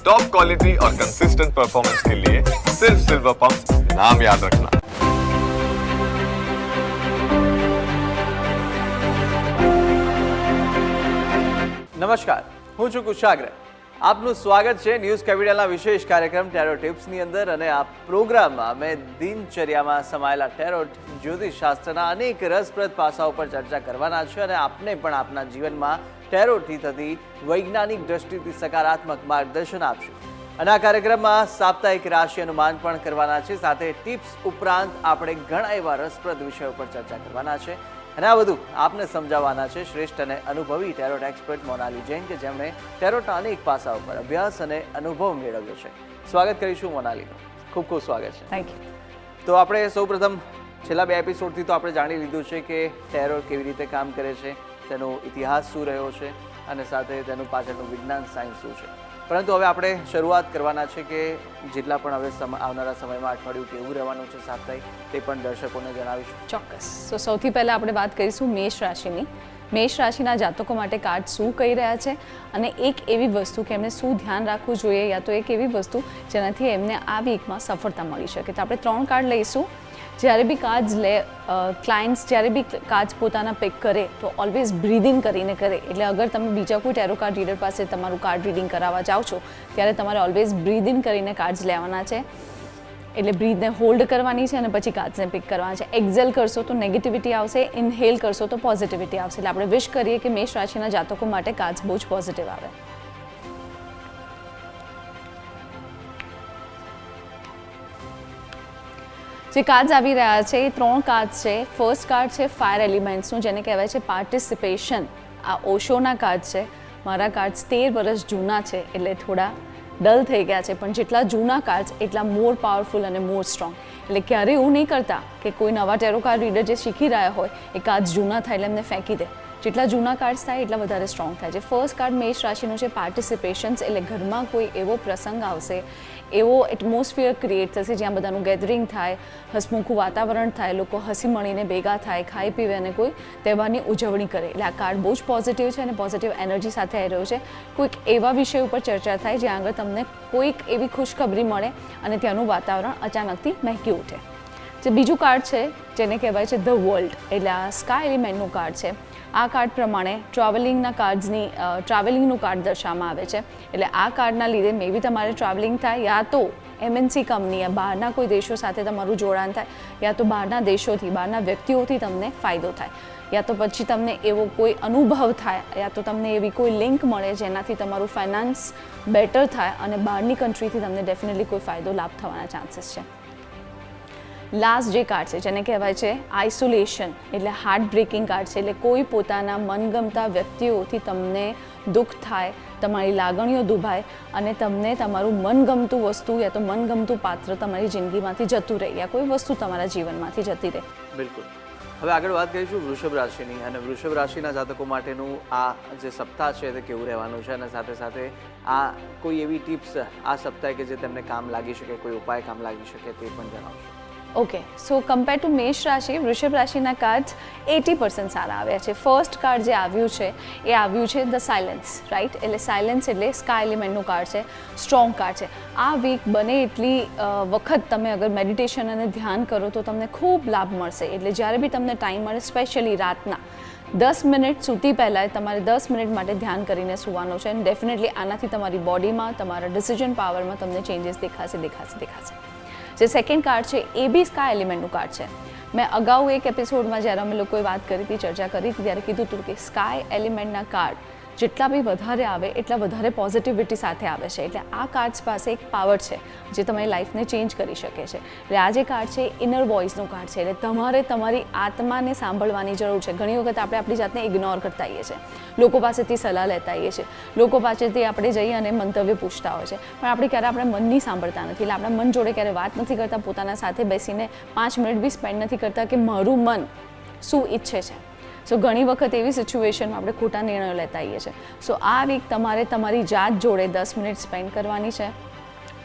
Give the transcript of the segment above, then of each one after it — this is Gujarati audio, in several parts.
टॉप क्वालिटी और कंसिस्टेंट परफॉर्मेंस के लिए सिर्फ सिल्वर पंप नाम याद रखना નમસ્કાર હું છું કુશાગ્ર આપનું સ્વાગત છે ન્યૂઝ કેપિટલના વિશેષ કાર્યક્રમ ટેરો ટિપ્સની અંદર અને આ પ્રોગ્રામમાં અમે દિનચર્યામાં સમાયેલા ટેરોટ જ્યોતિષશાસ્ત્રના અનેક રસપ્રદ પાસાઓ પર ચર્ચા કરવાના છે અને આપને પણ આપના જીવનમાં ટેરોટથી થતી વૈજ્ઞાનિક દ્રષ્ટિથી સકારાત્મક માર્ગદર્શન આપશું. અને આ કાર્યક્રમમાં સાપ્તાહિક રાશિ અનુમાન પણ કરવાના છે. સાથે ટિપ્સ ઉપરાંત આપણે ઘણા એવા રસપ્રદ વિષયો પર ચર્ચા કરવાના છે. અને આ બધું આપને સમજાવવાના છે શ્રેષ્ઠ અને અનુભવી ટેરોટ એક્સપર્ટ મોનાલી જૈન કે જેમણે ટેરોટના અનેક પાસાઓ પર અભ્યાસ અને અનુભવ મેળવ્યો છે. સ્વાગત કરીશું મોનાલીનું. ખૂબ ખૂબ સ્વાગત છે. થેન્ક યુ તો આપણે સૌપ્રથમ છેલ્લા બે એપિસોડથી તો આપણે જાણી લીધું છે કે ટેરો કેવી રીતે કામ કરે છે. તેનો ઇતિહાસ શું રહ્યો છે અને સાથે તેનું પાછળનું વિજ્ઞાન સાયન્સ શું છે. પરંતુ હવે આપણે શરૂઆત કરવાના છે કે જેટલા પણ હવે આવનારા સમયમાં અઠવાડિયું કેવું રહેવાનું છે સાપ્તાહિક તે પણ દર્શકોને જણાવીશું. ચોક્કસ. તો સૌથી પહેલાં આપણે વાત કરીશું મેષ રાશિની. મેષ રાશિના જાતકો માટે કાર્ડ શું કહી રહ્યા છે અને એક એવી વસ્તુ કે એમને શું ધ્યાન રાખવું જોઈએ યા તો એક એવી વસ્તુ જેનાથી એમને આ વીકમાં સફળતા મળી શકે. તો આપણે ત્રણ કાર્ડ લઈશું. જ્યારે બી કાર્ડ્સ લે ક્લાયન્ટ્સ જ્યારે બી કાર્ડ્સ પોતાના પિક કરે, તો ઓલવેઝ બ્રીધિંગ કરીને કરે. એટલે અગર તમે બીજા કોઈ ટેરો કાર્ડ રીડર પાસે તમારું કાર્ડ રીડિંગ કરાવવા જાઓ છો, ત્યારે તમારે ઓલવેઝ બ્રીધિંગ કરીને કાર્ડ્સ લેવાના છે. એટલે બ્રીથને હોલ્ડ કરવાની છે અને પછી કાર્ડ્સને પિક કરવાના છે. એક્ઝેલ કરશો તો નેગેટિવિટી આવશે ઇનહેલ કરશો તો પોઝિટિવિટી આવશે. એટલે આપણે વિશ કરીએ કે મેષ રાશિના જાતકો માટે કાર્ડ્સ બહુ જ પોઝિટિવ આવે. જે કાર્ડ્સ આવી રહ્યા છે, એ ત્રણ કાર્ડ છે. ફર્સ્ટ કાર્ડ છે ફાયર એલિમેન્ટ્સનું જેને કહેવાય છે પાર્ટિસિપેશન આ ઓશોના કાર્ડ છે. મારા કાર્ડ્સ તેર વર્ષ જૂના છે, એટલે થોડા ડલ થઈ ગયા છે, પણ જેટલા જૂના કાર્ડ્સ એટલા મોર પાવરફુલ અને મોર સ્ટ્રોંગ એટલે ક્યારેય એવું નહીં કરતા કે કોઈ નવા ટેરો કાર્ડ રીડર જે શીખી રહ્યા હોય, એ કાર્ડ્સ જૂના થાય એટલે એમને ફેંકી દે. જેટલા જૂના કાર્ડ્સ થાય, એટલા વધારે સ્ટ્રોંગ થાય છે. ફર્સ્ટ કાર્ડ મેષ રાશિનું છે પાર્ટિસિપેશન્સ એટલે ઘરમાં કોઈ એવો પ્રસંગ આવશે એવો એટમોસ્ફિયર ક્રિએટ થશે જ્યાં બધાનું ગેધરિંગ થાય, હસમુખું વાતાવરણ થાય, લોકો હસી મળીને ભેગા થાય, ખાઈ પીવે અને કોઈ તહેવારની ઉજવણી કરે. એટલે આ કાર્ડ બહુ જ પોઝિટિવ છે અને પોઝિટિવ એનર્જી સાથે આવી રહ્યો છે. કોઈક એવા વિષય ઉપર ચર્ચા થાય જ્યાં આગળ તમને કોઈક એવી ખુશખબરી મળે અને ત્યાંનું વાતાવરણ અચાનકથી મહેકી ઉઠે. જે બીજું કાર્ડ છે, જેને કહેવાય છે ધ વર્લ્ડ એટલે આ સ્કાય એલિમેન્ટનું કાર્ડ છે. આ કાર્ડ પ્રમાણે ટ્રાવેલિંગના કાર્ડ્સની ટ્રાવેલિંગનું કાર્ડ દર્શાવવામાં આવે છે. એટલે આ કાર્ડના લીધે મે બી તમારે ટ્રાવેલિંગ થાય યા તો એમએનસી કંપની બહારના કોઈ દેશો સાથે તમારું જોડાણ થાય યા તો બહારના દેશોથી, બહારના વ્યક્તિઓથી તમને ફાયદો થાય. યા તો પછી તમને એવો કોઈ અનુભવ થાય યા તો તમને એવી કોઈ લિંક મળે જેનાથી તમારું ફાઇનાન્સ બેટર થાય અને બહારની કન્ટ્રીથી તમને ડેફિનેટલી કોઈ ફાયદો, લાભ થવાના ચાન્સીસ છે. લાસ્ટ જે કાર્ડ છે, જેને કહેવાય છે આઇસોલેશન એટલે હાર્ટ બ્રેકિંગ કાર્ડ છે, એટલે કોઈ પોતાના મનગમતા વ્યક્તિઓથી તમને દુઃખ થાય, તમારી લાગણીઓ દુભાય અને તમને તમારું મનગમતું વસ્તુ યા તો મનગમતું પાત્ર તમારી જિંદગીમાંથી જતું રહે યા કોઈ વસ્તુ તમારા જીવનમાંથી જતી રહે. બિલકુલ. હવે આગળ વાત કરીશું વૃષભ રાશિની અને વૃષભ રાશિના જાતકો માટેનું આ જે સપ્તાહ છે તે કેવું રહેવાનું છે અને સાથે સાથે આ કોઈ એવી ટિપ્સ આ સપ્તાહે કે જે તેમને કામ લાગી શકે, કોઈ ઉપાય કામ લાગી શકે તે પણ જણાવશો. ઓકે સો કમ્પેર ટુ મેષ રાશિ વૃષભ રાશિના કાર્ડ્સ એટી પર્સન્ટ સારા આવ્યા છે. ફર્સ્ટ કાર્ડ જે આવ્યું છે, એ આવ્યું છે ધ સાયલન્સ રાઈટ એટલે સાયલન્સ એટલે સ્કાય એલિમેન્ટનું કાર્ડ છે સ્ટ્રોંગ કાર્ડ છે. આ વીક બને એટલી વખત તમે અગર મેડિટેશન અને ધ્યાન કરો તો તમને ખૂબ લાભ મળશે. એટલે જ્યારે બી તમને ટાઈમ મળે સ્પેશિયલી રાતના દસ મિનિટ સૂતી પહેલાં તમારે દસ મિનિટ માટે ધ્યાન કરીને સૂવાનું છે. અને ડેફિનેટલી આનાથી તમારી બોડીમાં તમારા ડિસિઝન પાવરમાં તમને ચેન્જીસ દેખાશે દેખાશે દેખાશે. જે સેકન્ડ કાર્ડ છે, એ બી સ્કાય એલિમેન્ટનું કાર્ડ છે. મેં અગાઉ એક એપિસોડમાં જ્યારે અમે લોકોએ વાત કરી હતી, ચર્ચા કરી હતી, ત્યારે કીધું હતું કે સ્કાય એલિમેન્ટના કાર્ડ જેટલા બી વધારે આવે, એટલા વધારે પોઝિટિવિટી સાથે આવે છે. એટલે આ કાર્ડ્સ પાસે એક પાવર છે, જે તમારી લાઈફને ચેન્જ કરી શકે છે. એટલે આ જે કાર્ડ છે ઇનર વોઇસનું કાર્ડ છે. એટલે તમારે તમારી આત્માને સાંભળવાની જરૂર છે. ઘણી વખત આપણે આપણી જાતને ઇગ્નોર કરતા આવીએ છીએ. લોકો પાસેથી સલાહ લેતા આવીએ છીએ. લોકો પાસેથી આપણે જઈ અને મંતવ્ય પૂછતા હોય છે. પણ આપણે ક્યારે આપણે મનની સાંભળતા નથી. એટલે આપણા મન જોડે ક્યારે વાત નથી કરતા, પોતાના સાથે બેસીને પાંચ મિનિટ બી સ્પેન્ડ નથી કરતા કે મારું મન શું ઈચ્છે છે. સો ઘણી વખત એવી સિચ્યુએશનમાં આપણે ખોટા નિર્ણયો લેતા આવીએ છીએ. સો આ વીક તમારે તમારી જાત જોડે દસ મિનિટ સ્પેન્ડ કરવાની છે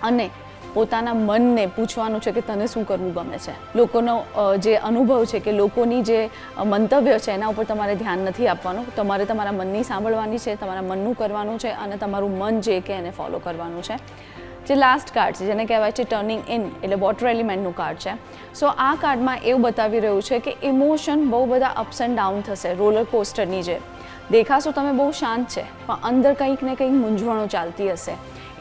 અને પોતાના મનને પૂછવાનું છે કે તને શું કરવું ગમે છે. લોકોનો જે અનુભવ છે કે લોકોની જે મંતવ્ય છે એના ઉપર તમારે ધ્યાન નથી આપવાનું. તમારે તમારા મનની સાંભળવાની છે, તમારા મનનું કરવાનું છે અને તમારું મન જે કે એને ફોલો કરવાનું છે. જે લાસ્ટ કાર્ડ છે, જેને કહેવાય છે ટર્નિંગ ઇન એટલે વોટર એલિમેન્ટનું કાર્ડ છે. સો આ કાર્ડમાં એવું બતાવી રહ્યું છે કે ઇમોશન બહુ બધા અપ્સ એન્ડ ડાઉન થશે રોલર કોસ્ટરની જે દેખાશો તમે બહુ શાંત છે, પણ અંદર કંઈક ને કંઈક મૂંઝવણો ચાલતી હશે.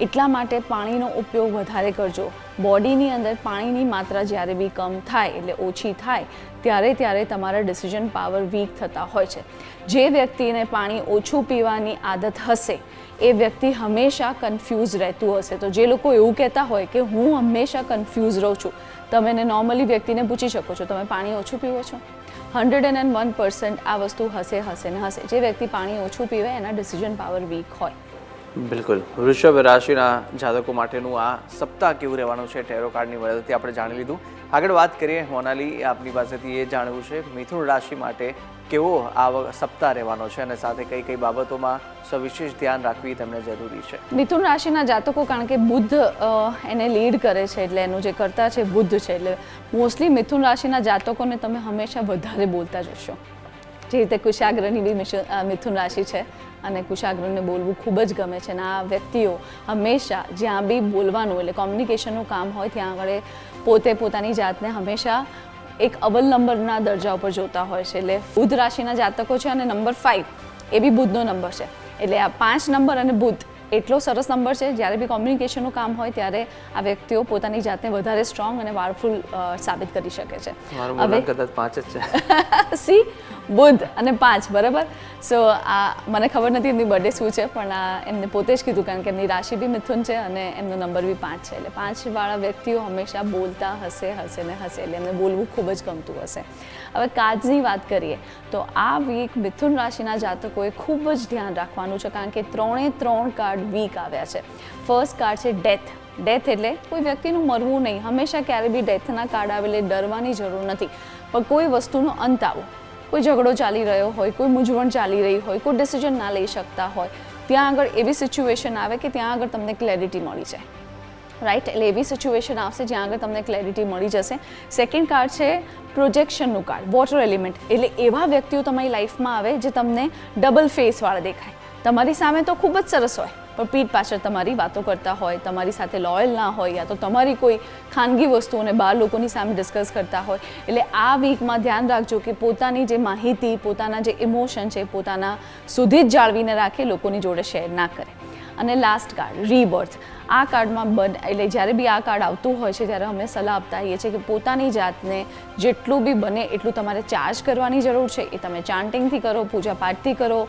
એટલા માટે પાણીનો ઉપયોગ વધારે કરજો. બોડીની અંદર પાણીની માત્રા જ્યારે બી કમ થાય, એટલે ઓછી થાય ત્યારે ત્યારે તમારા ડિસિઝન પાવર વીક થતા હોય છે. જે વ્યક્તિને પાણી ઓછું પીવાની આદત હશે, એ વ્યક્તિ હંમેશા કન્ફ્યુઝ રહેતું હશે. તો જે લોકો એવું કહેતા હોય કે હું હંમેશા કન્ફ્યુઝ રહું છું, તમે એને નોર્મલી વ્યક્તિને પૂછી શકો છો, તમે પાણી ઓછું પીવો છો? હંડ્રેડ એન્ડ વન પર્સન્ટ આ વસ્તુ હશે હશે ને હશે. જે વ્યક્તિ પાણી ઓછું પીવે એના ડિસિઝન પાવર વીક હોય. બિલકુલ. વૃષભ રાશિના જાતકો માટેનું આ સપ્તાહ કેવું રહેવાનું છે ટેરો કાર્ડની મદદથી આપણે જાણી લીધું. આગળ વાત કરીએ મોનાલી આપની પાસેથી એ જાણવું છે, મિથુન રાશિ માટે કેવો આ સપ્તાહ રહેવાનો છે અને સાથે કઈ કઈ બાબતોમાં સવિશેષ ધ્યાન રાખવી તેમને જરૂરી છે? મિથુન રાશિના જાતકો કારણ કે બુદ્ધ એને લીડ કરે છે એટલે એનું જે કરતા છે બુદ્ધ છે એટલે મોસ્ટલી મિથુન રાશિના જાતકોને તમે હંમેશા વધારે બોલતા જશો જે રીતે કુશાગ્રની બી મિથુન રાશિ છે અને કુશાગ્રને બોલવું ખૂબ જ ગમે છે. અને આ વ્યક્તિઓ હંમેશા જ્યાં બી બોલવાનું એટલે કોમ્યુનિકેશનનું કામ હોય, ત્યાં આગળ પોતે પોતાની જાતને હંમેશા એક અવ્વલ નંબરના દરજા ઉપર જોતા હોય છે. એટલે બુધ રાશિના જાતકો છે અને નંબર ફાઇવ એ બી બુધનો નંબર છે. એટલે આ પાંચ નંબર અને બુધ એટલો સરસ નંબર છે. જ્યારે બી કોમ્યુનિકેશનનું કામ હોય ત્યારે આ વ્યક્તિઓ પોતાની જાતને વધારે સ્ટ્રોંગ અને પાવરફુલ સાબિત કરી શકે છે. હવે કદાચ પાંચ જ છે. સી બુધ અને પાંચ બરાબર? સો આ મને ખબર નથી એમની બર્થડે શું છે પણ આ એમને પોતે જ કીધું કારણ કે એમની રાશિ બી મિથુન છે અને એમનો નંબર બી પાંચ છે. એટલે પાંચવાળા વ્યક્તિઓ હંમેશા બોલતા હશે હશે ને હશે. એટલે એમને બોલવું ખૂબ જ ગમતું હશે. હવે કાર્ડ્સની વાત કરીએ તો આ વીક મિથુન રાશિના જાતકોએ ખૂબ જ ધ્યાન રાખવાનું છે કારણ કે ત્રણે ત્રણ કાર્ડ વીક આવ્યા છે. ફર્સ્ટ કાર્ડ છે ડેથ ડેથ એટલે કોઈ વ્યક્તિનું મરવું નહીં. હંમેશા ક્યારે બી ડેથના કાર્ડ આવે એટલે ડરવાની જરૂર નથી. પણ કોઈ વસ્તુનો અંત આવો. કોઈ ઝઘડો ચાલી રહ્યો હોય, કોઈ મૂંઝવણ ચાલી રહી હોય, કોઈ ડિસિઝન ના લઈ શકતા હોય, ત્યાં આગળ એવી સિચ્યુએશન આવે કે ત્યાં આગળ તમને ક્લેરિટી મળી જાય. રાઈટ એટલે એવી સિચ્યુએશન આવશે જ્યાં આગળ તમને ક્લેરિટી મળી જશે. સેકન્ડ કાર્ડ છે પ્રોજેક્શનનું કાર્ડ વોટર એલિમેન્ટ એટલે એવા વ્યક્તિઓ તમારી લાઈફમાં આવે જે તમને ડબલ ફેસવાળા દેખાય. તમારી સામે તો ખૂબ જ સરસ હોય. પણ પીઠ પાછળ તમારી વાતો કરતા હોય, તમારી સાથે લોયલ ના હોય યા તો તમારી કોઈ ખાનગી વસ્તુઓને બહાર લોકોની સામે ડિસ્કસ કરતા હોય. એટલે આ વીકમાં ધ્યાન રાખજો કે પોતાની જે માહિતી, પોતાના જે ઇમોશન છે, પોતાના સુધી જ જાળવીને રાખે, લોકોની જોડે શેર ના કરે. અને લાસ્ટ કાર્ડ રીબર્થ આ કાર્ડમાં બન, એટલે જ્યારે બી આ કાર્ડ આવતું હોય છે, ત્યારે અમે સલાહ આપતા હોઈએ છીએ કે પોતાની જાતને જેટલું બી બને એટલું તમારે ચાર્જ કરવાની જરૂર છે. એ તમે ચાન્ટિંગથી કરો, પૂજા પાઠથી કરો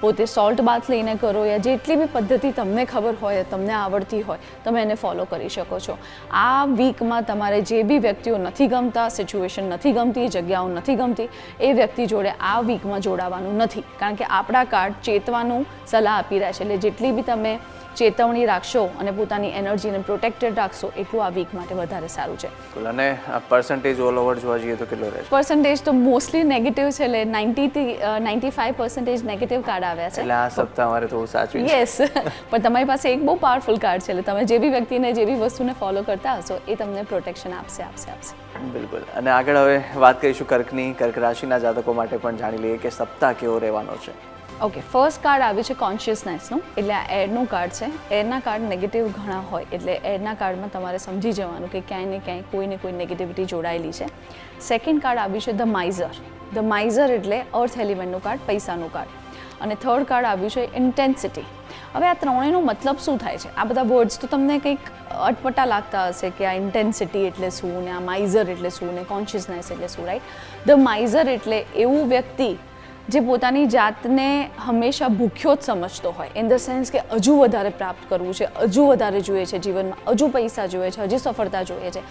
પોતે સોલ્ટ બાથ લઈને કરો યા જેટલી બી પદ્ધતિ તમને ખબર હોય, તમને આવડતી હોય, તમે એને ફોલો કરી શકો છો. આ વીકમાં તમારે જે બી વ્યક્તિઓ નથી ગમતા સિચ્યુએશન નથી ગમતી, જગ્યાઓ નથી ગમતી, એ વ્યક્તિ જોડે આ વીકમાં જોડાવાનું નથી. કારણ કે આપણા કાર્ડ ચેતવાનું સલાહ આપી રહ્યા છે. એટલે જેટલી બી તમે ચેતવણી રાખશો અને પોતાની એનર્જીને પ્રોટેક્ટેડ રાખશો એટલું આ વીક માટે વધારે સારું છે. અને પર્સન્ટેજ ઓલ ઓવર જોવા જઈએ તો કેટલો રહેશે? પર્સન્ટેજ તો મોસ્ટલી નેગેટિવ છે એટલે નાઇન્ટીથી ninety five percentage negative card આવ્યા છે. એટલે આ સપ્તાહ અમારે થોડું સાચું. યસ પણ તમારી પાસે એક બહુ પાવરફુલ કાર્ડ છે એટલે તમે જે બી વ્યક્તિને જે બી વસ્તુને ફોલો કરતા હશો એ તમને પ્રોટેક્શન આપશે આપશે આપશે. બિલકુલ. અને આગળ હવે વાત કરીશું કર્કની. કર્ક રાશિના જાતકો માટે પણ જાણી લઈએ કે સપ્તાહ કેવો રહેવાનો છે. ઓકે ફર્સ્ટ કાર્ડ આવ્યું છે કોન્શિયસનેસનું એટલે આ એડનું કાર્ડ છે. એડના કાર્ડ નેગેટિવ ઘણા હોય, એટલે એડના કાર્ડમાં તમારે સમજી જવાનું કે ક્યાંય ને ક્યાંય કોઈ ને કોઈ નેગેટિવિટી જોડાયેલી છે. સેકન્ડ કાર્ડ આવ્યું છે ધ માઇઝર ધ માઇઝર એટલે અર્થ એલિમેન્ટનું કાર્ડ પૈસાનું કાર્ડ અને થર્ડ કાર્ડ આવ્યું છે ઇન્ટેન્સિટી હવે આ ત્રણેયનો મતલબ શું થાય છે? આ બધા વર્ડ્સ તો તમને કંઈક અટપટા લાગતા હશે કે આ ઇન્ટેન્સિટી એટલે શું ને આ માઇઝર એટલે શું ને કોન્શિયસનેસ એટલે શું રાઈટ ધ માઇઝર એટલે એવું વ્યક્તિ જે પોતાની જાતને હંમેશા ભૂખ્યો જ સમજતો હોય. ઇન ધ સેન્સ કે હજુ વધારે પ્રાપ્ત કરવું છે, હજુ વધારે જોઈએ છે જીવનમાં, હજુ પૈસા જોઈએ છે, હજી સફળતા જોઈએ છે.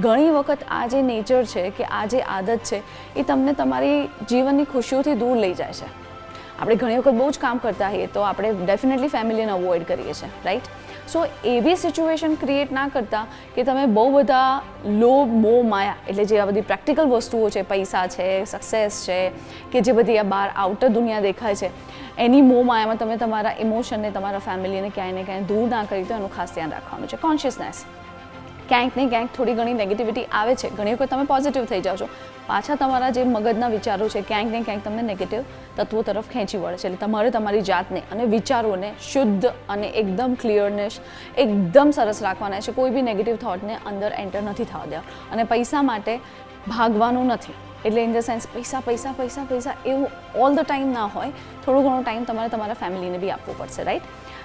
ઘણી વખત આ જે નેચર છે કે આ જે આદત છે, એ તમને તમારી જીવનની ખુશીઓથી દૂર લઈ જાય છે. આપણે ઘણી વખત બહુ જ કામ કરતા હોઈએ તો આપણે ડેફિનેટલી ફેમિલીને અવોઇડ કરીએ છીએ રાઈટ સો એવી સિચ્યુએશન ક્રિએટ ના કરતા કે તમે બહુ બધા લોભ મોહ માયા, એટલે જે આ બધી પ્રેક્ટિકલ વસ્તુઓ છે, પૈસા છે સક્સેસ છે, કે જે બધી આ બહાર આઉટર દુનિયા દેખાય છે, એની મોહ માયામાં તમે તમારા ઇમોશનને તમારા ફેમિલીને ક્યાંય ને ક્યાંય દૂર ના કરી તો એનું ખાસ ધ્યાન રાખવાનું છે. કોન્શિયસનેસ ક્યાંક ને ક્યાંક થોડી ઘણી નેગેટિવિટી આવે છે. ઘણી વખત તમે પોઝિટિવ થઈ જાઓ છો. પાછા તમારા જે મગજના વિચારો છે, ક્યાંક ને ક્યાંક તમને નેગેટિવ તત્વો તરફ ખેંચી વળે છે. એટલે તમારે તમારી જાતને અને વિચારોને શુદ્ધ અને એકદમ ક્લિયરનેસ એકદમ સરસ રાખવાના છે. કોઈ બી નેગેટિવ થોટને અંદર એન્ટર નથી થવા દેવા. અને પૈસા માટે ભાગવાનું નથી. એટલે ઇન ધ સેન્સ પૈસા પૈસા પૈસા પૈસા એવું ઓલ ધ ટાઈમ ના હોય. થોડો ઘણો ટાઈમ તમારે તમારા ફેમિલીને બી આપવો પડશે રાઈટ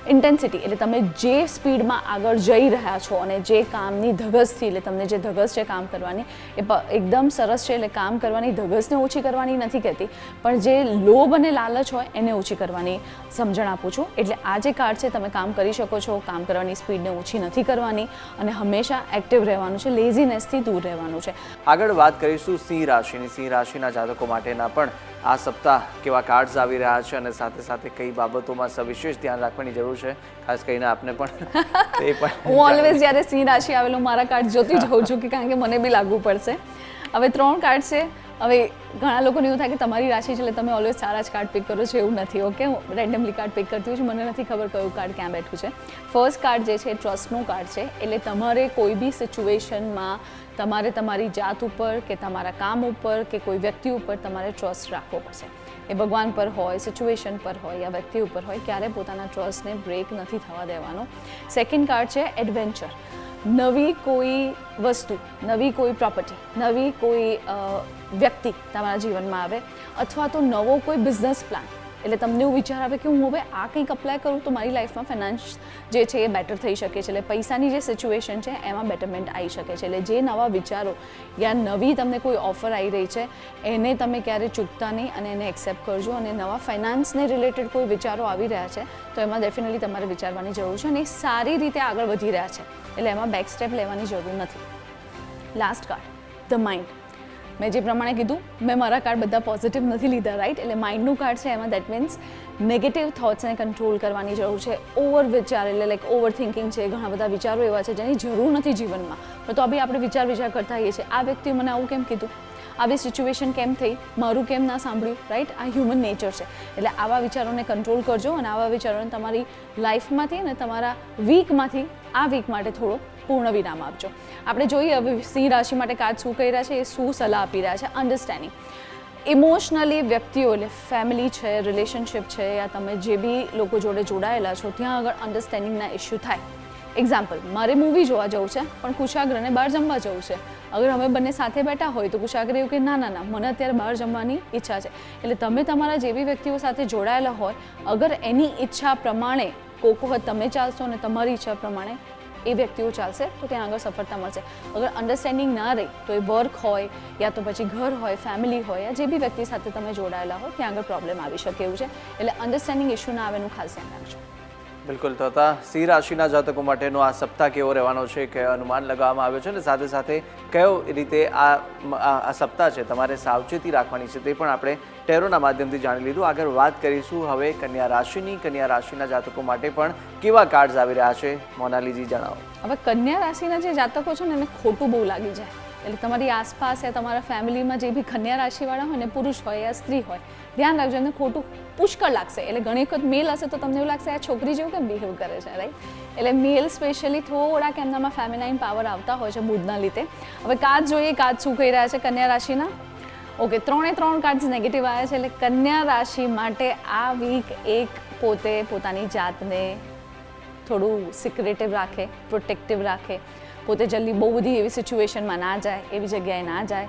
ઇન્ટેન્સિટી એટલે તમે જે સ્પીડમાં આગળ જઈ રહ્યા છો અને જે કામની ધગસથી એટલે તમને જે ધગસ છે કામ કરવાની, એ એકદમ સરસ છે, એટલે કામ કરવાની ધગસને ઓછી કરવાની નથી કહેતી, પણ જે લોભ અને લાલચ હોય એને ઓછી કરવાની સમજણ આપું છું. એટલે આ જે કાર્ડ છે, તમે કામ કરી શકો છો, કામ કરવાની સ્પીડને ઓછી નથી કરવાની અને હંમેશા એક્ટિવ રહેવાનું છે લેઝીનેસથી દૂર રહેવાનું છે. આગળ વાત કરીશું સિંહ રાશિની. સિંહ રાશિના જાતકો માટેના પણ આ સપ્તાહ કેવા કાર્ડ્સ આવી રહ્યા છે અને સાથે સાથે કઈ બાબતોમાં સવિશેષ ધ્યાન રાખવાની જરૂર છે? ખાસ કરીને આપને પણ. એ પણ હું ઓલવેઝ જ્યારે સિંહ રાશિ આવેલું મારા કાર્ડ જોતી જ હોઉં છું કે કારણ કે મને બી લાગવું પડશે. હવે ત્રણ કાર્ડ છે. હવે ઘણા લોકોને એવું થાય કે તમારી રાશિ છે એટલે તમે ઓલવેઝ સારા જ કાર્ડ પિક કરો છો એવું નથી ઓકે હું રેન્ડમલી કાર્ડ પિક કરતી છું, મને નથી ખબર કયું કાર્ડ ક્યાં બેઠું છે. ફર્સ્ટ કાર્ડ જે છે ટ્રસ્ટનું કાર્ડ છે, એટલે તમારે કોઈ બી સિચ્યુએશનમાં તમારે તમારી જાત ઉપર કે તમારા કામ ઉપર કે કોઈ વ્યક્તિ ઉપર તમારે ટ્રસ્ટ રાખવો પડશે. એ ભગવાન પર હોય સિચ્યુએશન પર હોય યા વ્યક્તિ ઉપર હોય, ક્યારે પોતાના ટ્રસ્ટને બ્રેક નથી થવા દેવાનો. સેકન્ડ કાર્ડ છે એડવેન્ચર નવી કોઈ વસ્તુ, નવી કોઈ પ્રોપર્ટી નવી કોઈ વ્યક્તિ તમારા જીવનમાં આવે અથવા તો નવો કોઈ બિઝનેસ પ્લાન એટલે તમને એવું વિચાર આવે કે હું હવે આ કંઈક અપ્લાય કરું તો મારી લાઈફમાં ફાઇનાન્સ જે છે એ બેટર થઈ શકે છે. એટલે પૈસાની જે સિચ્યુએશન છે એમાં બેટરમેન્ટ આવી શકે છે. એટલે જે નવા વિચારો યા નવી તમને કોઈ ઓફર આવી રહી છે, એને તમે ક્યારે ચૂકતા નહીં અને એને એક્સેપ્ટ કરજો. અને નવા ફાઇનાન્સને રિલેટેડ કોઈ વિચારો આવી રહ્યા છે, તો એમાં ડેફિનેટલી તમારે વિચારવાની જરૂર છે અને સારી રીતે આગળ વધી રહ્યા છે. એટલે એમાં બેક સ્ટેપ લેવાની જરૂર નથી. લાસ્ટ કાર્ડ ધ માઇન્ડ મેં જે પ્રમાણે કીધું, મેં મારા કાર્ડ બધા પોઝિટિવ નથી લીધા રાઈટ એટલે માઇન્ડનું કાર્ડ છે એમાં દેટ મીન્સ નેગેટિવ થોટ્સને કંટ્રોલ કરવાની જરૂર છે ઓવર વિચાર, એટલે લાઈક ઓવર થિંકિંગ છે, ઘણા બધા વિચારો એવા છે જેની જરૂર નથી જીવનમાં. પણ તો બી આપણે વિચાર વિચાર કરતા હોઈએ છીએ. આ વ્યક્તિએ મને આવું કેમ કીધું? આવી સિચ્યુએશન કેમ થઈ? મારું કેમ ના સાંભળ્યું રાઈટ આ હ્યુમન નેચર છે. એટલે આવા વિચારોને કંટ્રોલ કરજો અને આવા વિચારોને તમારી લાઈફમાંથી અને તમારા વીકમાંથી આ વીક માટે થોડો પૂર્ણ વિરામ આપજો. આપણે જોઈએ હવે સિંહ રાશિ માટે કાર્ડ શું કહી રહ્યા છે, એ શું સલાહ આપી રહ્યા છે અન્ડરસ્ટેન્ડિંગ ઇમોશનલી વ્યક્તિઓ એટલે ફેમિલી છે રિલેશનશિપ છે, યા તમે જે બી લોકો જોડે જોડાયેલા છો, ત્યાં આગળ અન્ડરસ્ટેન્ડિંગના ઇસ્યુ થાય. એક્ઝામ્પલ મારે મૂવી જોવા જવું છે, પણ કુશાગ્રને બહાર જમવા જવું છે. અગર અમે બંને સાથે બેઠા હોય તો કુશાગ્ર એવું કે, ના ના ના, મને અત્યારે બહાર જમવાની ઈચ્છા છે. એટલે તમે તમારા જેવી વ્યક્તિઓ સાથે જોડાયેલા હોય, અગર એની ઈચ્છા પ્રમાણે કોક વખત તમે ચાલશો અને તમારી ઈચ્છા પ્રમાણે એ વ્યક્તિઓ ચાલશે, તો ત્યાં આગળ સફળતા મળશે. અગર અન્ડરસ્ટેન્ડિંગ ના રહી, તો એ વર્ક હોય, યા તો પછી ઘર હોય ફેમિલી હોય, યા જે બી વ્યક્તિ સાથે તમે જોડાયેલા હોય ત્યાં આગળ પ્રોબ્લેમ આવી શકે એવું છે. એટલે અન્ડરસ્ટેન્ડિંગ ઇશ્યુ ના આવે એનું ખાસ ધ્યાન રાખજો. બિલકુલ, તો હતા. સિંહ રાશિના જાતકો માટેનો આ સપ્તાહ કેવો રહેવાનો છે કે અનુમાન લગાવવામાં આવ્યો છે? અને સાથે સાથે કયો રીતે આ આ સપ્તાહ છે તમારે સાવચેતી રાખવાની છે તે પણ આપણે ટેરોના માધ્યમથી જાણી લીધું. આગળ વાત કરીશું હવે કન્યા રાશિની. કન્યા રાશિના જાતકો માટે પણ કેવા કાર્ડ્સ આવી રહ્યા છે? મોનાલીજી, જણાવો. હવે કન્યા રાશિના જે જાતકો છે ને, એને ખોટું બહુ લાગી જાય. એટલે તમારી આસપાસ યા તમારા ફેમિલીમાં જે બી કન્યા રાશિવાળા હોય ને, પુરુષ હોય યા સ્ત્રી હોય ધ્યાન રાખજો એમને ખોટું પુષ્કળ લાગશે. એટલે ઘણી વખત મેલ હશે તો તમને એવું લાગશે, આ છોકરી જેવું કેમ બિહેવ કરે છે? રાઈટ એટલે મેલ સ્પેશિયલી થોડાક એમનામાં ફેમિનાઇન પાવર આવતા હોય છે બુધના લીધે. હવે કાચ જોઈએ કાચ શું કહી રહ્યા છે કન્યા રાશિના? ઓકે ત્રણે ત્રણ કાર્ડ્સ નેગેટિવ આવ્યા છે, એટલે કન્યા રાશિ માટે આ વીક એક પોતે પોતાની જાતને થોડું સિક્રેટિવ રાખે પ્રોટેક્ટિવ રાખે. પોતે જલ્દી બહુ બધી એવી સિચ્યુએશનમાં ના જાય, એવી જગ્યાએ ના જાય.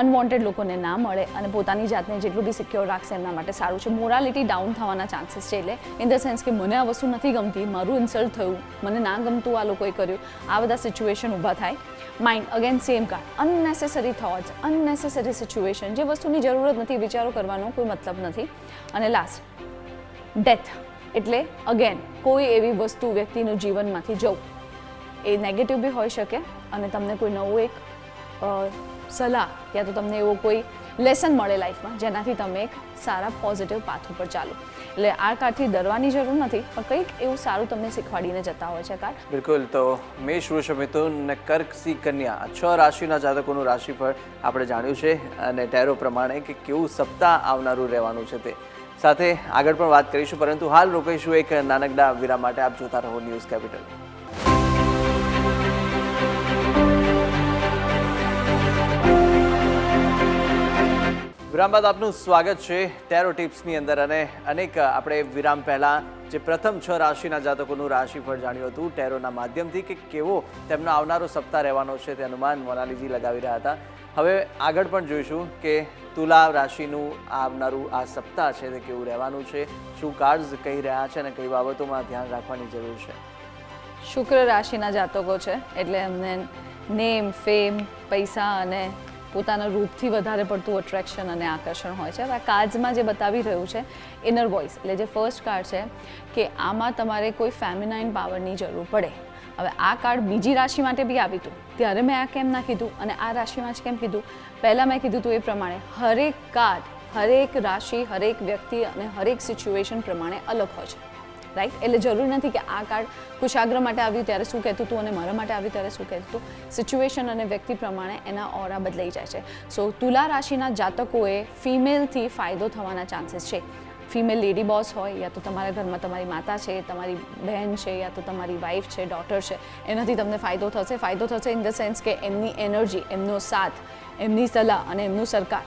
અનવોન્ટેડ લોકોને ના મળે અને પોતાની જાતને જેટલું બી સિક્યોર રાખશે એમના માટે સારું છે. મોરાલિટી ડાઉન થવાના ચાન્સીસ છે એટલે ઇન ધ સેન્સ કે મને આ વસ્તુ નથી ગમતી, મારું ઇન્સલ્ટ થયું, મને ના ગમતું આ લોકોએ કર્યું, આ બધા સિચ્યુએશન ઊભા થાય. Mind again same card unnecessary thoughts unnecessary situation જે વસ્તુની જરૂરત નથી, વિચારો કરવાનો કોઈ મતલબ નથી. અને લાસ્ટ ડેથ એટલે અગેન કોઈ એવી વસ્તુ વ્યક્તિનું જીવનમાંથી જવું. એ નેગેટિવ બી હોઈ શકે અને તમને કોઈ નવું એક સલાહ યા તો તમને એવો કોઈ લેસન મળે લાઈફમાં જેનાથી તમે એક સારા પોઝિટિવ પાથ ઉપર ચાલો. એટલે આ કાર્ડથી ડરવાની જરૂર નથી, પણ કંઈક એવું સારું તમને શીખવાડીને જતા હોય છે કાર્ડ બિલકુલ, તો મેષ, વૃષભ, મિથુન ને કર્ક, સિંહ, કન્યા છ રાશિના જાતકોનું રાશિફળ આપણે જાણ્યું છે અને ટેરો પ્રમાણે કે કેવું સપ્તાહ આવનારું રહેવાનું છે તે. સાથે આગળ પણ વાત કરીશું, પરંતુ હાલ રોકાઈશું એક નાનકડા વિરામ માટે. આપ જોતા રહો ન્યૂઝ કેપિટલ. વિરામ બાદ આપનું સ્વાગત છે ટેરો ટિપ્સની અંદર અને અનેક, આપણે વિરામ પહેલાં જે પ્રથમ છ રાશિના જાતકોનું રાશિફળ જાણ્યું હતું, ટેરોના માધ્યમથી કે કેવો તેમનો આવનારો સપ્તાહ રહેવાનો છે તે અનુમાન મોનાલીજી લગાવી રહ્યા હતા. હવે આગળ પણ જોઈશું કે તુલા રાશિનું આવનારું આ સપ્તાહ છે તે કેવું રહેવાનું છે, શું કાર્ડ્સ કહી રહ્યા છે અને કઈ બાબતોમાં ધ્યાન રાખવાની જરૂર છે. શુક્ર રાશિના જાતકો છે, એટલે એમને નેમ ફેમ પૈસા અને પોતાના રૂપથી વધારે પડતું અટ્રેક્શન અને આકર્ષણ હોય છે. હવે આ કાર્ડ્સમાં જે બતાવી રહ્યું છે ઇનર વોઇસ એટલે જે ફર્સ્ટ કાર્ડ છે કે આમાં તમારે કોઈ ફેમિનાઇન પાવરની જરૂર પડે. હવે આ કાર્ડ બીજી રાશિ માટે બી આવ્યું હતું. ત્યારે મેં આ કેમ ના કીધું અને આ રાશિમાં જ કેમ કીધું? પહેલાં મેં કીધું હતું એ પ્રમાણે હરેક કાર્ડ હરેક રાશિ, હરેક વ્યક્તિ અને હરેક સિચ્યુએશન પ્રમાણે અલગ હોય છે. રાઈટ? એટલે જરૂરી નથી કે આ કાર્ડ કુશાગ્ર માટે આવ્યું ત્યારે શું કહેતું હતું અને મારા માટે આવ્યું ત્યારે શું કહેતું હતું સિચ્યુએશન અને વ્યક્તિ પ્રમાણે એના ઓરા બદલાઈ જાય છે. સો તુલા રાશિના જાતકોએ ફિમેલથી ફાયદો થવાના ચાન્સીસ છે. ફિમેલ લેડી બોસ હોય યા તો તમારા ઘરમાં તમારી માતા છે, તમારી બહેન છે યા તો તમારી વાઈફ છે ડોટર છે, એનાથી તમને ફાયદો થશે. ફાયદો થશે ઇન ધ સેન્સ કે એમની એનર્જી એમનો સાથ, એમની સલાહ અને એમનું સરકાર.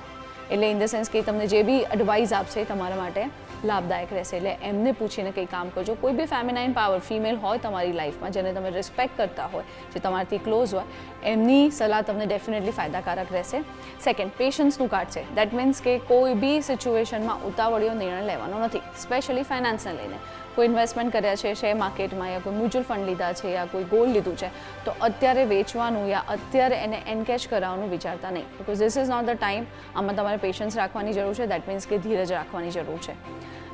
એટલે ઇન ધ સેન્સ કે તમને જે બી એડવાઇસ આપશે તમારા માટે લાભદાયક રહેશે. એટલે એમને પૂછીને કંઈ કામ કરજો. કોઈ બી ફેમિનાઇન પાવર ફિમેલ હોય તમારી લાઈફમાં જેને તમે રિસ્પેક્ટ કરતા હોય, જે તમારાથી ક્લોઝ હોય, એમની સલાહ તમને ડેફિનેટલી ફાયદાકારક રહેશે. સેકન્ડ પેશન્સનું કાર્ડ છે. દેટ મીન્સ કે કોઈ બી સિચ્યુએશનમાં ઉતાવળીઓ નિર્ણય લેવાનો નથી સ્પેશિયલી ફાઇનાન્સને લઈને. કોઈ ઇન્વેસ્ટમેન્ટ કર્યા છે શેર માર્કેટમાં યા કોઈ મ્યુચ્યુઅલ ફંડ લીધા છે, યા કોઈ ગોલ્ડ લીધું છે, તો અત્યારે વેચવાનું યા અત્યારે એને એનકેચ કરાવવાનું વિચારતા નહીં. Because this is not the time આમાં તમારે પેશન્સ રાખવાની જરૂર છે દેટ મીન્સ કે ધીરજ રાખવાની જરૂર છે.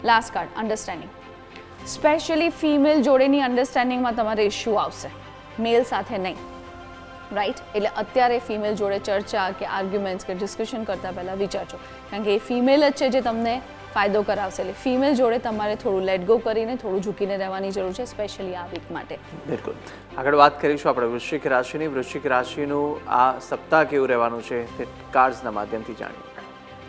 Last card understanding specially female જોડેની અન્ડરસ્ટેન્ડિંગમાં તમારે ઇશ્યુ આવશે. મેલ સાથે નહીં. રાઈટ એટલે અત્યારે ફિમેલ જોડે ચર્ચા કે આર્ગ્યુમેન્ટ્સ કે ડિસ્કશન કરતાં પહેલાં વિચારજો. કારણ કે એ ફિમેલ જ છે જે તમને ફાયદો કરાવશે. એટલે ફિમેલ જોડે તમારે થોડું લેટ ગો કરીને, થોડું ઝૂકીને રહેવાની જરૂર છે સ્પેશિયલી આ વીક માટે. બિલકુલ. આગળ વાત કરીશું આપણે વૃશ્ચિક રાશિની. વૃશ્ચિક રાશિનું આ સપ્તાહ કેવું રહેવાનું છે તે કાર્ડ્સના માધ્યમથી જાણીએ.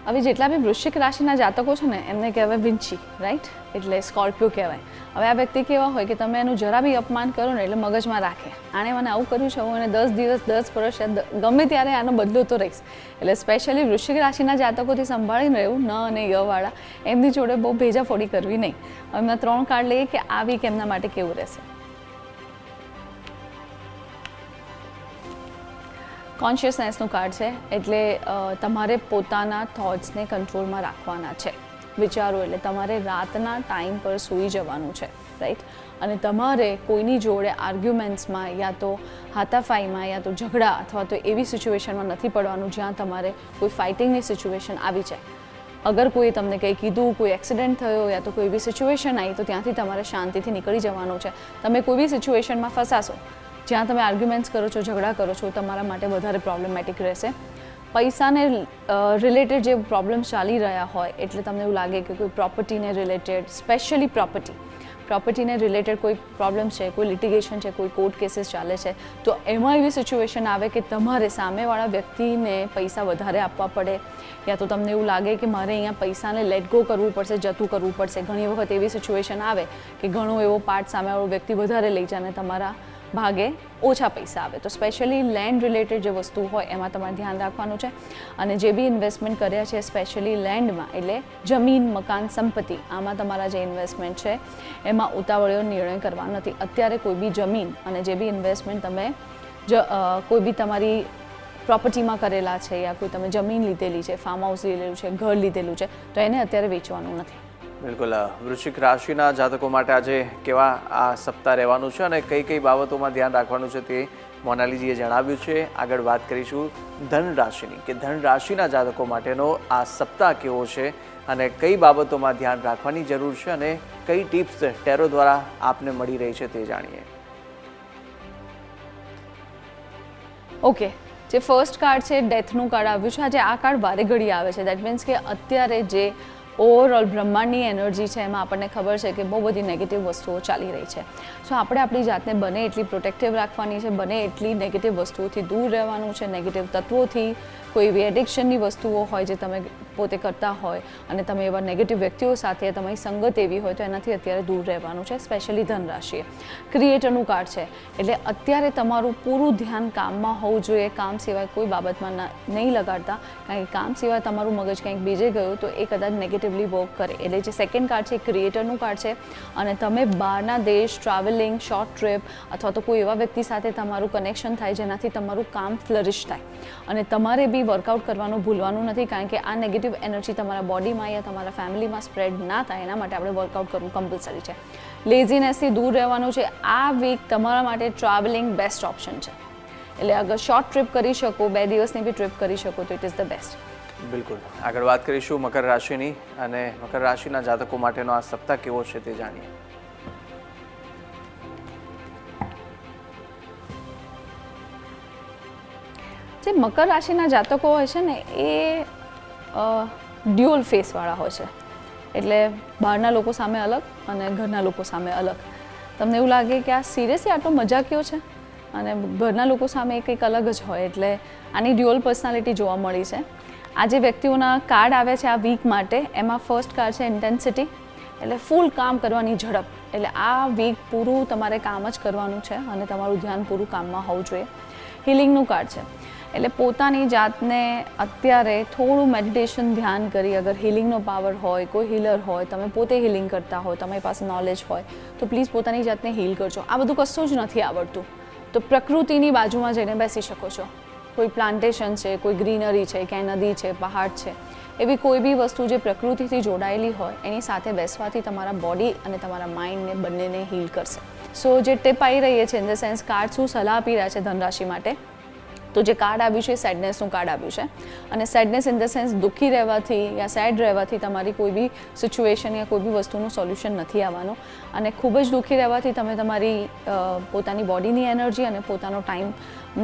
હવે જેટલા બી વૃશ્ચિક રાશિના જાતકો છે ને, એમને કહેવાય વિંચી રાઈટ એટલે સ્કોર્પિયો કહેવાય. હવે આ વ્યક્તિ કેવા હોય કે તમે એનું જરા બી અપમાન કરો ને, એટલે મગજમાં રાખે. આણે મને આવું કર્યું છે, હું એને દસ દિવસ, દસ વર્ષ ગમે ત્યારે આનો બદલો તો રહીશ એટલે સ્પેશિયલી વૃશ્ચિક રાશિના જાતકોથી સંભાળીને રહેવું, ન અને યવાળા એમની જોડે બહુ ભેજાફોડી કરવી નહીં. હવે એમના ત્રણ કાર્ડ લઈએ કે આ વીક એમના માટે કેવું રહેશે? કોન્શિયસનેસનું કાર્ડ છે, એટલે તમારે પોતાના થોટ્સને કંટ્રોલમાં રાખવાના છે. વિચારો, એટલે તમારે રાતના ટાઈમ પર સૂઈ જવાનું છે રાઈટ અને તમારે કોઈની જોડે આર્ગ્યુમેન્ટ્સમાં યા તો હાથાફાઈમાં યા તો ઝઘડા અથવા તો એવી સિચ્યુએશનમાં નથી પડવાનું જ્યાં તમારે કોઈ ફાઇટિંગની સિચ્યુએશન આવી જાય. અગર કોઈ તમને કંઈ કીધું, કોઈ એક્સિડન્ટ થયો યા તો કોઈ એવી સિચ્યુએશન આવી, તો ત્યાંથી તમારે શાંતિથી નીકળી જવાનું છે. તમે કોઈ બી સિચ્યુએશનમાં ફસાશો જ્યાં તમે આર્ગ્યુમેન્ટ્સ કરો છો, ઝઘડા કરો છો, તમારા માટે વધારે પ્રોબ્લેમેટિક રહેશે. પૈસાને રિલેટેડ જે પ્રોબ્લેમ્સ ચાલી રહ્યા હોય, એટલે તમને એવું લાગે કે કોઈ પ્રોપર્ટીને રિલેટેડ સ્પેશિયલી પ્રોપર્ટી પ્રોપર્ટીને રિલેટેડ કોઈ પ્રોબ્લેમ્સ છે, કોઈ લિટિગેશન છે, કોઈ કોર્ટ કેસીસ ચાલે છે, તો એમાં એવી સિચ્યુએશન આવે કે તમારે સામેવાળા વ્યક્તિને પૈસા વધારે આપવા પડે. યા તો તમને એવું લાગે કે મારે અહીંયા પૈસાને લેટ ગો કરવું પડશે, જતું કરવું પડશે. ઘણી વખત એવી સિચ્યુએશન આવે કે ઘણો એવો પાર્ટ સામેવાળો વ્યક્તિ વધારે લઈ જાય અને તમારા ભાગે ઓછા પૈસા આવે. તો સ્પેશિયલી લેન્ડ રિલેટેડ જે વસ્તુ હોય, એમાં તમારે ધ્યાન રાખવાનું છે. અને જે બી ઇન્વેસ્ટમેન્ટ કર્યા છે સ્પેશિયલી લેન્ડમાં એટલે જમીન, મકાન, સંપત્તિ, આમાં તમારા જે ઇન્વેસ્ટમેન્ટ છે, એમાં ઉતાવળીઓ નિર્ણય કરવા નથી. અત્યારે કોઈ બી જમીન અને જે બી ઇન્વેસ્ટમેન્ટ તમે જ કોઈ બી તમારી પ્રોપર્ટીમાં કરેલા છે, યા કોઈ તમે જમીન લીધેલી છે ફાર્મ હાઉસ લીધેલું છે, ઘર લીધેલું છે, તો એને અત્યારે વેચવાનું નથી. બિલકુલ. વૃશ્ચિક રાશિના જાતકો માટે આજે કેવા આ સપ્તાહ રહેવાનું છે અને કઈ કઈ બાબતોમાં ધ્યાન રાખવાનું છે તે મોનાલીજીએ જણાવ્યું છે. આગળ વાત કરીશું ધન રાશિની કે ધન રાશિના જાતકો માટેનો આ સપ્તાહ કેવો છે અને કઈ બાબતોમાં ધ્યાન રાખવાની જરૂર છે અને કઈ ટિપ્સ ટેરો દ્વારા આપને મળી રહી છે તે જાણીએ. ઓકે જે ફર્સ્ટ કાર્ડ છે ડેથનું કાર્ડ આવ્યું છે. આજે આ કાર્ડ વારે ઘડી આવે છે. દેટ મીન્સ કે અત્યારે જે ઓવરઓલ બ્રહ્માંડની એનર્જી છે, એમાં આપણને ખબર છે કે બહુ બધી નેગેટિવ વસ્તુઓ ચાલી રહી છે. સો આપણે આપણી જાતને બને એટલી પ્રોટેક્ટિવ રાખવાની છે, બને એટલી નેગેટિવ વસ્તુઓથી દૂર રહેવાનું છે નેગેટિવ તત્વોથી, કોઈ એવી એડિક્શનની વસ્તુઓ હોય જે તમે પોતે કરતા હોય અને તમે એવા નેગેટિવ વ્યક્તિઓ સાથે તમારી સંગત એવી હોય તો એનાથી અત્યારે દૂર રહેવાનું છે સ્પેશિયલી ધનરાશિએ. ક્રિએટરનું કાર્ડ છે. એટલે અત્યારે તમારું પૂરું ધ્યાન કામમાં હોવું જોઈએ. કામ સિવાય કોઈ બાબતમાં નહીં લગાડતા. કારણ કે કામ સિવાય તમારું મગજ કંઈક બીજે ગયું તો એ કદાચ નેગેટિવલી વર્ક કરે. એટલે જે સેકન્ડ કાર્ડ છે એ ક્રિએટરનું કાર્ડ છે. અને તમે બહારના દેશ ટ્રાવેલિંગ શોર્ટ ટ્રીપ અથવા તો કોઈ એવા વ્યક્તિ સાથે તમારું કનેક્શન થાય જેનાથી તમારું કામ ફ્લરિશ થાય. અને તમારે બી વર્કઆઉટ કરવાનું ભૂલવાનું નથી. કારણ કે આ નેગેટિવ એનર્જી તમારા બોડીમાં યા તમારા ફેમિલીમાં સ્પ્રેડ ના થાય એના માટે આપણે વર્કઆઉટ કરવું કમ્પલસરી છે. લેઝીનેસથી દૂર રહેવાનું છે. આ વીક તમારા માટે ટ્રાવેલિંગ બેસ્ટ ઓપ્શન છે. એટલે અગર શોર્ટ ટ્રીપ કરી શકો બે દિવસની બી ટ્રીપ કરી શકો તો ઇટ ઇઝ ધ બેસ્ટ બિલકુલ. આગળ વાત કરીશું મકર રાશિની અને મકર રાશિના જાતકો માટેનો આ સપ્તાહ કેવો છે તે જાણીએ. જે મકર રાશિના જાતકો હોય છે ને એ ડ્યુઅલ ફેસવાળા હોય છે. એટલે બહારના લોકો સામે અલગ અને ઘરના લોકો સામે અલગ. તમને એવું લાગે કે આ સિરિયસલી આટલો મજાકીયો છે? અને ઘરના લોકો સામે કંઈક અલગ જ હોય. એટલે આની ડ્યુઅલ પર્સનાલિટી જોવા મળી છે. આ જે વ્યક્તિઓના કાર્ડ આવે છે આ વીક માટે, એમાં ફર્સ્ટ કાર્ડ છે ઇન્ટેન્સિટી એટલે ફૂલ કામ કરવાની ઝડપ. એટલે આ વીક પૂરું તમારે કામ જ કરવાનું છે અને તમારું ધ્યાન પૂરું કામમાં હોવું જોઈએ. હિલિંગનું કાર્ડ છે. એટલે પોતાની જાતને અત્યારે થોડું મેડિટેશન ધ્યાન કરી, અગર હિલિંગનો પાવર હોય, કોઈ હીલર હોય, તમે પોતે હિલિંગ કરતા હોય તમારી પાસે નોલેજ હોય, તો પ્લીઝ પોતાની જાતને હીલ કરજો. આ બધું કશું જ નથી આવડતું. તો પ્રકૃતિની બાજુમાં જઈને બેસી શકો છો. કોઈ પ્લાન્ટેશન છે, કોઈ ગ્રીનરી છે, ક્યાંય નદી છે, પહાડ છે, એવી કોઈ બી વસ્તુ જે પ્રકૃતિથી જોડાયેલી હોય, એની સાથે બેસવાથી તમારા બોડી અને તમારા માઇન્ડને બંનેને હીલ કરશે. સો જે ટીપ આવી રહી છે ઇન ધ સેન્સ કાર્ડ શું સલાહ આપી રહ્યા છે ધનરાશિ માટે? તો જે કાર્ડ આવ્યું છે સેડનેસનું કાર્ડ આવ્યું છે. અને સેડનેસ ઇન ધ સેન્સ દુઃખી રહેવાથી યા સેડ રહેવાથી તમારી કોઈ બી સિચ્યુએશન યા કોઈ બી વસ્તુનું સોલ્યુશન નથી આવવાનું. અને ખૂબ જ દુઃખી રહેવાથી તમે તમારી પોતાની બોડીની એનર્જી અને પોતાનો ટાઈમ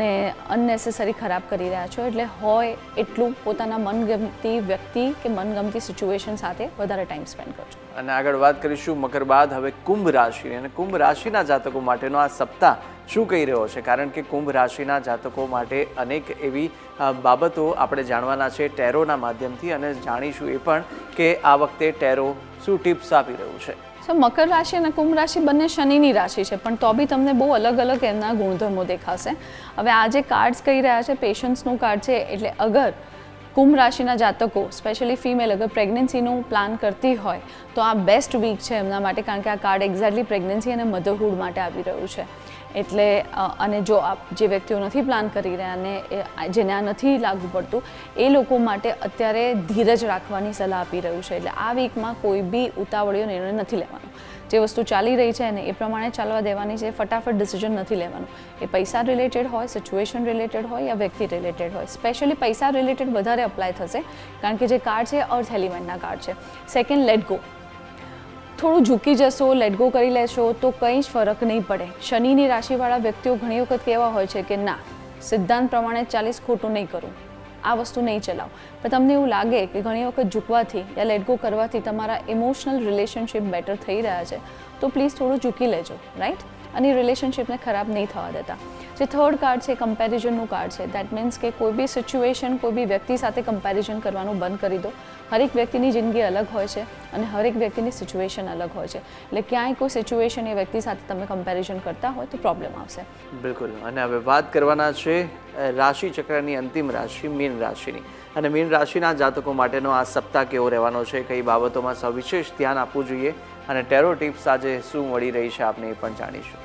ને અનનેસેસરી ખરાબ કરી રહ્યા છો. એટલે હોય એટલું પોતાના મનગમતી વ્યક્તિ કે મનગમતી સિચ્યુએશન સાથે વધારે ટાઈમ સ્પેન્ડ કરજો. અને આગળ વાત કરીશું મકર બાદ હવે કુંભ રાશિ અને કુંભ રાશિના જાતકો માટેનો આ સપ્તાહ શું કહી રહ્યો છે? કારણ કે કુંભ રાશિના જાતકો માટે અનેક એવી બાબતો આપણે જાણવાના છે ટેરોના માધ્યમથી અને જાણીશું એ પણ કે આ વખતે ટેરો શું ટિપ્સ આપી રહ્યું છે? સો મકર રાશિ અને કુંભ રાશિ બંને શનિની રાશિ છે, પણ તો બી તમને બહુ અલગ અલગ એમના ગુણધર્મો દેખાશે. હવે આ જે કાર્ડ્સ કહી રહ્યા છે પેશન્સનું કાર્ડ છે, એટલે અગર કુંભ રાશિના જાતકો સ્પેશિયલી ફિમેલ અગર પ્રેગ્નન્સીનું પ્લાન કરતી હોય, તો આ બેસ્ટ વીક છે એમના માટે, કારણ કે આ કાર્ડ એક્ઝેક્ટલી પ્રેગ્નન્સી અને મધરહુડ માટે આવી રહ્યું છે. એટલે અને જો આપ જે વ્યક્તિઓ નથી પ્લાન કરી રહ્યા અને જેને આ નથી લાગુ પડતું, એ લોકો માટે અત્યારે ધીરજ રાખવાની સલાહ આપી રહ્યું છે. એટલે આ વીકમાં કોઈ બી ઉતાવળીયો નિર્ણય નથી લેવાનો. જે વસ્તુ ચાલી રહી છે ને એ પ્રમાણે ચાલવા દેવાની છે, ફટાફટ ડિસિઝન નથી લેવાનું. એ પૈસા રિલેટેડ હોય સિચ્યુએશન રિલેટેડ હોય યા વ્યક્તિ રિલેટેડ હોય. સ્પેશિયલી પૈસા રિલેટેડ વધારે અપ્લાય થશે, કારણ કે જે કાર્ડ છે અર્થ એલિમેન્ટના કાર્ડ છે. સેકન્ડ લેટ ગો થોડું ઝૂકી જશો લેટ ગો કરી લેશો, તો કંઈ જ ફરક નહીં પડે. શનિની રાશિવાળા વ્યક્તિઓ ઘણી વખત કેવા હોય છે કે ના, સિદ્ધાંત પ્રમાણે ચાલીસ ખોટું નહીં કરું. આ વસ્તુ નહીં ચલાવો. પણ તમને એવું લાગે કે ઘણી વખત ઝૂકવાથી યા લેટ ગો કરવાથી તમારા ઇમોશનલ રિલેશનશિપ બેટર થઈ રહ્યા છે, તો પ્લીઝ થોડું ઝૂકી લેજો રાઈટ અને રિલેશનશિપને ખરાબ નહીં થવા દેતા. જે થર્ડ કાર્ડ છે કમ્પેરિઝનનું કાર્ડ છે દેટ મીન્સ કે કોઈ બી સિચ્યુએશન કોઈ બી વ્યક્તિ સાથે કમ્પેરિઝન કરવાનું બંધ કરી દો. હરેક વ્યક્તિની જિંદગી અલગ હોય છે અને હરેક વ્યક્તિની સિચ્યુએશન અલગ હોય છે. એટલે ક્યાંય કોઈ સિચ્યુએશન એ વ્યક્તિ સાથે તમે કમ્પેરિઝન કરતા હોય તો પ્રોબ્લેમ આવશે. બિલકુલ. અને હવે વાત કરવાના છે રાશિ ચક્રની અંતિમ રાશિ મીન રાશિની. અને મીન રાશિના જાતકો માટેનો આ સપ્તાહ કેવો રહેવાનો છે, કઈ બાબતોમાં સવિશેષ ધ્યાન આપવું જોઈએ, અને ટેરો ટિપ્સ આજે શું મળી રહી છે આપને એ પણ જાણીશું.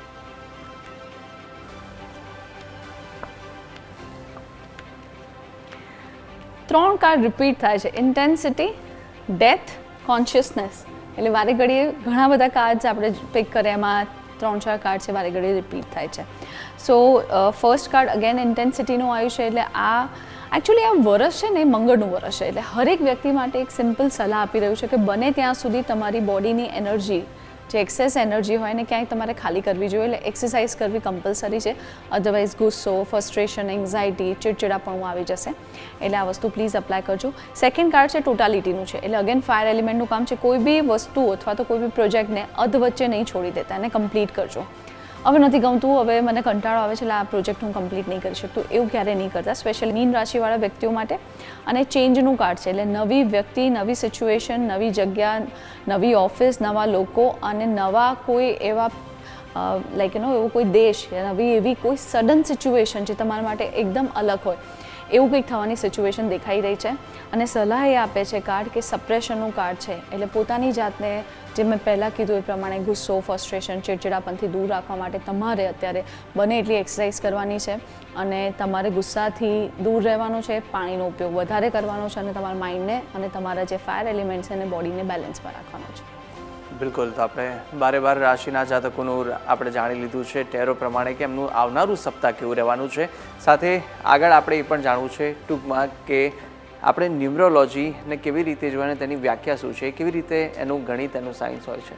ત્રણ કાર્ડ રિપીટ થાય છે. ઇન્ટેન્સિટી ડેથ કોન્શિયસનેસ એટલે વારે ઘડીએ ઘણા બધા કાર્ડ્સ આપણે પિક કર્યા. એમાં ત્રણ ચાર કાર્ડ છે, વારે ઘડીએ રિપીટ થાય છે. સો ફર્સ્ટ કાર્ડ અગેન ઇન્ટેન્સિટીનું આવ્યું છે. એટલે આ એકચ્યુઅલી આ વરસ છે ને મંગળનું વરસ છે. એટલે હરેક વ્યક્તિ માટે એક સિમ્પલ સલાહ આપી રહ્યું છે કે બને ત્યાં સુધી તમારી બોડીની એનર્જી જે એક્સેસ એનર્જી હોય ને ક્યાંય તમારે ખાલી કરવી જોઈએ. એટલે એક્સરસાઇઝ કરવી કમ્પલસરી છે. અધરવાઇઝ ગુસ્સો ફ્રસ્ટ્રેશન એન્ઝાયટી ચિડચિડાપણું આવી જશે. એટલે આ વસ્તુ પ્લીઝ અપ્લાય કરજો. સેકન્ડ કાર્ડ છે ટોટાલિટીનું છે. એટલે અગેન ફાયર એલિમેન્ટનું કામ છે. કોઈ બી વસ્તુ અથવા તો કોઈ બી પ્રોજેક્ટને અધ વચ્ચે નહીં છોડી દેતા. એને કમ્પ્લીટ કરજો. હવે નથી ગમતું, હવે મને કંટાળો આવે છે, એટલે આ પ્રોજેક્ટ હું કમ્પ્લીટ નહીં કરી શકતું, એવું ક્યારેય નહીં કરતા. સ્પેશિયલ મીન રાશિવાળા વ્યક્તિઓ માટે અને ચેન્જનું કાર્ડ છે, એટલે નવી વ્યક્તિ, નવી સિચ્યુએશન નવી જગ્યા, નવી ઓફિસ નવા લોકો અને નવા કોઈ એવા લાઈક યુ નો એવો કોઈ દેશ, નવી એવી કોઈ સડન સિચ્યુએશન જે તમારા માટે એકદમ અલગ હોય. એવું કંઈક થવાની સિચ્યુએશન દેખાઈ રહી છે. અને સલાહ એ આપે છે કાર્ડ કે સપ્રેશનનું કાર્ડ છે. એટલે પોતાની જાતને જે મેં પહેલાં કીધું એ પ્રમાણે ગુસ્સો ફ્રસ્ટ્રેશન ચીડચીડાપનથી દૂર રાખવા માટે તમારે અત્યારે બને એટલી એક્સરસાઇઝ કરવાની છે. અને તમારે ગુસ્સાથી દૂર રહેવાનું છે, પાણીનો ઉપયોગ વધારે કરવાનો છે અને તમારા માઇન્ડને અને તમારા જે ફાયર એલિમેન્ટ્સ એને બોડીને બેલેન્સમાં રાખવાનો છે. બિલકુલ, તો આપણે બારે બાર રાશિના જાતકોનું આપણે જાણી લીધું છે, ટેરો પ્રમાણે કે એમનું આવનારું સપ્તાહ કેવું રહેવાનું છે. સાથે આગળ આપણે એ પણ જાણવું છે ટૂંકમાં કે આપણે ન્યુમરોલોજીને કેવી રીતે જોઈને તેની વ્યાખ્યા શું છે, કેવી રીતે એનું ગણિત, એનું સાયન્સ હોય છે.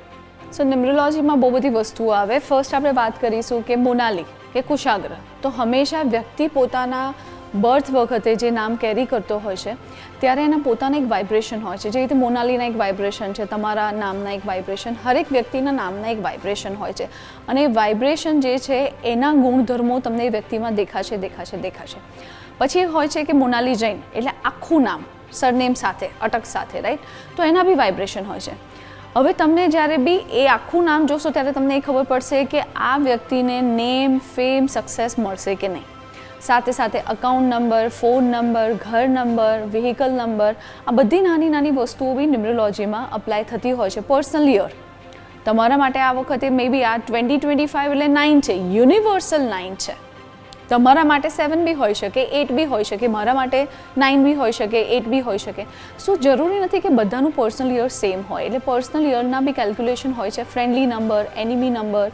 સો ન્યુમરોલોજીમાં બહુ બધી વસ્તુઓ આવે. ફર્સ્ટ આપણે વાત કરીશું કે મોનાલી, કે કુશાગ્ર. તો હંમેશા વ્યક્તિ પોતાના બર્થ વખતે જે નામ કેરી કરતો હોય છે, ત્યારે એના પોતાના એક વાઇબ્રેશન હોય છે. જે રીતે મોનાલીના એક વાઇબ્રેશન છે, તમારા નામના એક વાઇબ્રેશન હરેક વ્યક્તિના નામના એક વાઇબ્રેશન હોય છે. અને વાઇબ્રેશન જે છે, એના ગુણધર્મો તમને એ વ્યક્તિમાં દેખાશે દેખાશે દેખાશે. પછી હોય છે કે મોનાલી જૈન, એટલે આખું નામ, સરનેમ સાથે, અટક સાથે રાઈટ તો એના બી વાઇબ્રેશન હોય છે. હવે તમને જ્યારે બી એ આખું નામ જોશો, ત્યારે તમને એ ખબર પડશે કે આ વ્યક્તિને નેમ ફેમ સક્સેસ મળશે કે નહીં. સાથે સાથે અકાઉન્ટ નંબર ફોન નંબર ઘર નંબર વ્હીકલ નંબર આ બધી નાની નાની વસ્તુઓ બી ન્યુમરોલોજીમાં અપ્લાય થતી હોય છે પર્સનલ યર તમારા માટે આ વખતે મે બી આ ટ્વેન્ટી ટ્વેન્ટી ફાઇવ એટલે નાઇન છે યુનિવર્સલ નાઇન છે. તમારા માટે સેવન બી હોઈ શકે એટ બી હોઈ શકે, મારા માટે નાઇન બી હોઈ શકે એટ બી હોઈ શકે. સો જરૂરી નથી કે બધાનું પર્સનલ યર સેમ હોય, એટલે પર્સનલ યરના બી કેલ્ક્યુલેશન હોય છે ફ્રેન્ડલી નંબર એનિમી નંબર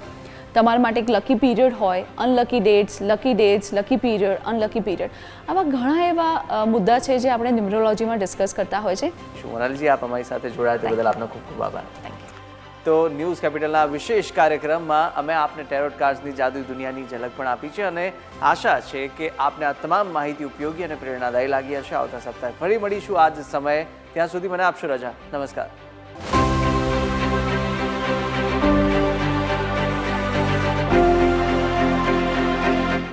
તમારા માટે એક લકી પીરિયડ હોય unlucky dates lucky dates lucky period unlucky period આવા ઘણા એવા મુદ્દા છે જે આપણે ન્યુમરોલોજીમાં ડિસ્કસ કરતા હોય છે. શું મોનાલીજી આપ અમારી સાથે જોડાયા તે બદલ આપનો ખૂબ ખૂબ આભાર. તો ન્યૂઝ કેપિટલના વિશેષ કાર્યક્રમમાં અમે આપને ટેરોટ કાર્ડ્સની જાદુ દુનિયાની ઝલક પણ આપી છે અને આશા છે કે આપને આ તમામ માહિતી ઉપયોગી અને પ્રેરણાદાયી લાગી હશે. આવતા સપ્તાહે ફરી મળીશું. આ જ સમયે. ત્યાં સુધી મને આપશો રજા. નમસ્કાર.